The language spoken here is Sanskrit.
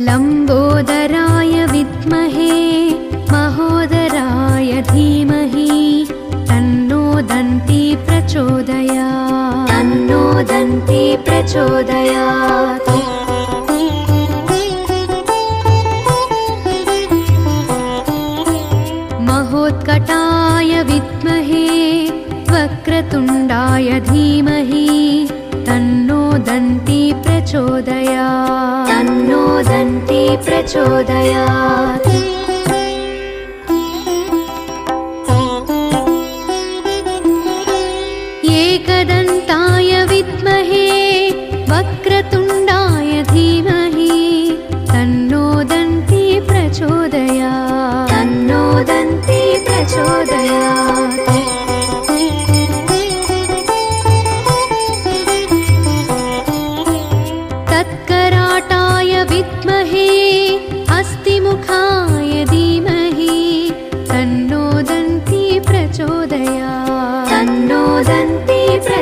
लम्बोदराय विद्महे महोदराय धीमहि तन्नो दन्ती प्रचोदया तन्नो दन्ती प्रचोदयात्। महोत्कटाय विद्महे वक्रतुण्डाय धीमहि तन्नो दन्ती प्रचोदया प्रचोदयात्। एकदन्ताय विद्महे वक्रतुण्डाय धीमहि तन्नो दन्ती प्रचोदयात्। तन्नो दन्ती प्रचोदयात्